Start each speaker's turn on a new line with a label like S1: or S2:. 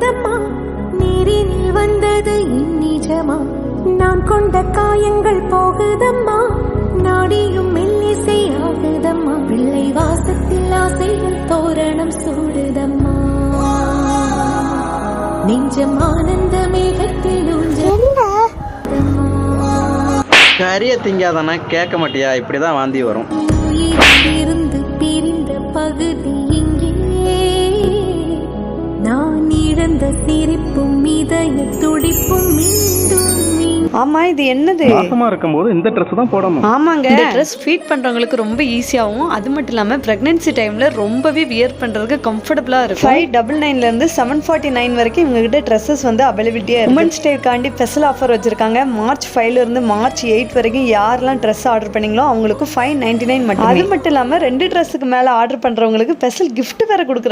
S1: போகுதம்மா நீரினில் வந்தது இந்நிஜமா? நான் கொண்ட காயங்கள் போகுதம்மா? நாடியும் மெல்லிசை ஆகுதம்மா பிள்ளை வாசத்தில் ஆசைகள் தோரணம் சூடுதம்மா? நெஞ்சம் ஆனந்த மேகத்தில்.
S2: கறியை திங்காதானே? கேட்க மாட்டியா? இப்படி தான் வாந்தி வரும்.
S1: இழந்த சிரிப்பும் இதய துடிப்பும்
S3: ஆமா இது என்னது?
S2: மாசமா இருக்கும்போது இந்த ட்ரெஸ் தான் போடணும்.
S3: ஆமாங்க.
S4: இந்த ட்ரெஸ் ஃபீட் பண்றவங்களுக்கு ரொம்ப ஈஸியாகவும் அது மட்டும் இல்லாம பிரெக்னன்சி டைம்ல ரொம்பவே வியர் பண்றதுக்கு கம்ஃபர்டபுளா இருக்கும்.
S3: ஃபைவ் டபுள் நைன்ல இருந்து செவன் ஃபார்ட்டி நைன் வரைக்கும் இவங்க கிட்ட ட்ரெஸ்ஸஸ் வந்து அவைலபிலிட்டியா உமன்ஸ் டேக்காண்டி ஸ்பெஷல் ஆஃபர் வச்சிருக்காங்க. மார்ச் ஃபைவ்ல இருந்து மார்ச் எயிட் வரைக்கும் யாரெல்லாம் ட்ரெஸ் ஆர்டர் பண்ணீங்களோ அவங்களுக்கு ஃபைவ் நைன்டி நைன் மட்டும். அது மட்டும் இல்லாம ரெண்டு ட்ரெஸ்ஸுக்கு மேல ஆர்டர் பண்றவங்களுக்கு ஸ்பெஷல் gift வேற கொடுக்குறாங்க.